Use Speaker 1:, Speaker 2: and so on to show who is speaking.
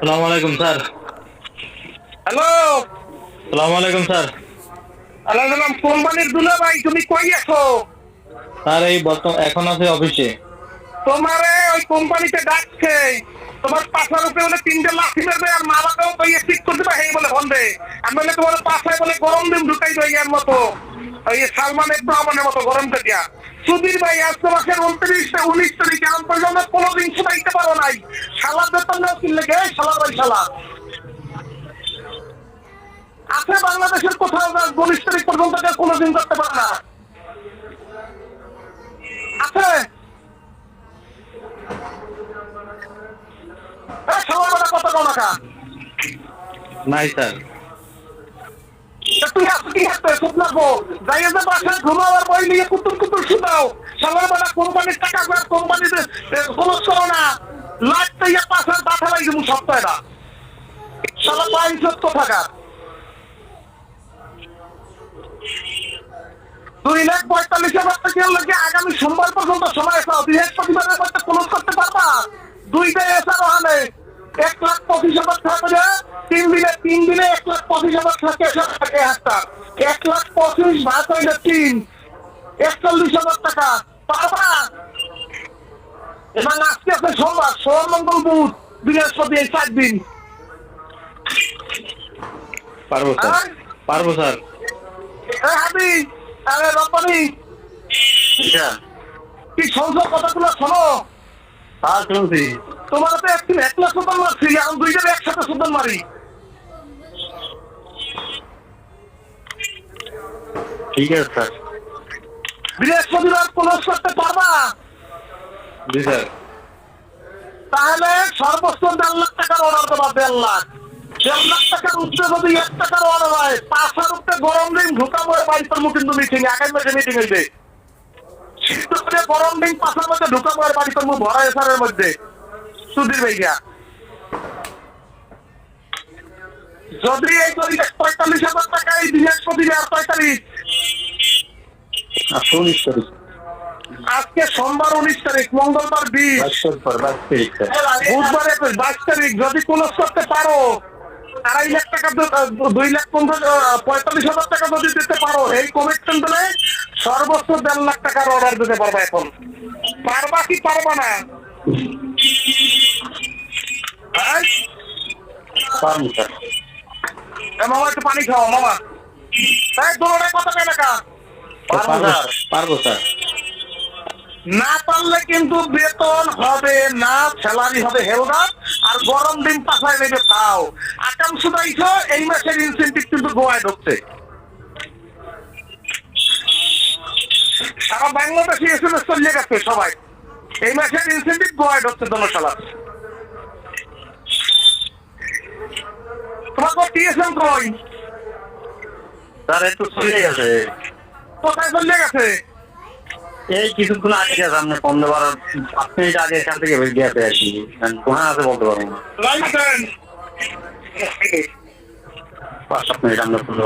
Speaker 1: সালাম আলাইকুম sir.
Speaker 2: Hello.
Speaker 1: সালাম আলাইকুম স্যার।
Speaker 2: আলাইকুম কোম্পানির দুলা ভাই তুমি কই আছো?
Speaker 1: স্যার এই বর্তমান এখন আছে অফিসে।
Speaker 2: তোমারে ওই কোম্পানিতে ডাকছে। তোমার পাশার উপরে বলে তিনটে লাঠি মারবে আর মা বাবাও তো ইয়ে ঠিক করতে পারে বলে হন্দে আমি বলে তোমার পাশায় বলে গরম দিন ঢুকাই দেয় এর মতো। ওই সালমান একটু আমানের মতো গরম কাটিয়া সুধীর ভাই আজকে মাসের উনত্রিশ উনিশ তারিখে আম পর্যন্ত কোনোদিন শুনাইতে পারো নাই। শালার বেতন নেও কিনলে গে শালার ভাই শালা। আছে বাংলাদেশের কোথাও উনিশ তারিখ পর্যন্ত কোনোদিন করতে পারে না। আছে এই সবার বেলা কত কম টাকা
Speaker 1: নাই স্যার।
Speaker 2: তুই আসতে কি হাতে সুদ লাগবো যাই যে বাসায় ঘুমাবার বই নিয়ে কুতুর কুতুর বেলা কোম্পানির টাকা করে কোম্পানিতে খরচ লাখটা ইয়ে পাঁচ হাজার মু সপ্তাহে না। সালা বাইশত টাকা দুই লাখ পঁয়তাল্লিশ হাজার টাকা লাগে আগামী সোমবার পর্যন্ত সময় আছে বৃহস্পতিবারের মধ্যে ক্লোজ করতে পারবা? দুইটা এসার ওখানে এক লাখ পঁচিশ হাজার করে তিন দিনে তিন দিনে এক লাখ পঁচিশ হাজার এসে থাকে হাতটা। এক লাখ পঁচিশ ভাত হইলে তিন। একচল্লিশ হাজার টাকা। পারবা? এবং আছে সোমবার সোম মঙ্গল বুধ বৃহস্পতি এই চার দিন।
Speaker 1: পারব স্যার।
Speaker 2: হ্যাঁ?
Speaker 1: পারব স্যার।
Speaker 2: হাবি আরে রপ্পানি কি সংসার কথাগুলো? শোনো।
Speaker 1: স্যার শুনছি।
Speaker 2: তোমার তো একদিন একলা সুতন মারছি এখন দুইজন একসাথে সুতন মারি।
Speaker 1: ঠিক আছে স্যার।
Speaker 2: বৃহস্পতিবার ক্লোজ করতে পারবা?
Speaker 1: জি স্যার।
Speaker 2: তাহলে সর্বোচ্চ দেড় লাখ টাকার অর্ডার দেবা, দেড় লাখ। দেড় লাখ টাকার উঠতে যদি এক টাকার অর্ডার হয়, পাঁচ হাজার উঠতে গরম দিন ঢুকা পড়ে বাড়িতে কিন্তু মিটিং আগামী মাসে মিটিং হইবে। শীত করে গরম দিন পাঁচের মধ্যে ঢুকা পড়ে বাড়িতে মুখ ভরা এসারের মধ্যে। সুধীর ভাইয়া। যদি এই লাখ পঁয়তাল্লিশ হাজার টাকা, এই বৃহস্পতিবার পঁয়তাল্লিশ।
Speaker 1: আর উনিশ তারিখ
Speaker 2: আজকে সোমবার উনিশ তারিখ মঙ্গলবার বিশ। বুধবার একুশ বাইশ তারিখ যদি ক্লোজ করতে পারো আড়াই লাখ টাকা দুই লাখ পনেরো পঁয়তাল্লিশ হাজার টাকা যদি দিতে পারো এই কমিটমেন্ট দিলে সর্বোচ্চ দেড় লাখ টাকার অর্ডার দিতে পারবা এখন। পারবা কি পারবা না? মামা একটু পানি খাও মামা। দোড়ে কত টাকা
Speaker 1: পারব পারব স্যার।
Speaker 2: না পারলে কিন্তু বেতন হবে না স্যালারি হবে হেলদা আর গরম দিন পাশায় নেবে খাও আকাম শুধাইছ এই মাসের ইনসেন্টিভ কিন্তু গোয়ায় ঢুকছে। সারা বাংলাদেশে এস এম এস চলিয়ে গেছে সবাই। এই মাসের ইনসেন্টিভ গোয়ায় ঢুকছে জনশালা তোমার তো টিএসএম কই?
Speaker 1: স্যার একটু চলে গেছে।
Speaker 2: কোথায় চলিয়ে গেছে?
Speaker 1: এই কিছুক্ষণ আগে গেছে আপনি পনেরো বারো পাঁচ মিনিট আগে এখান থেকে গেছে আর কি। কোথায় আছে বলতে পারব না। পাঁচ সাত মিনিট আমরা পারব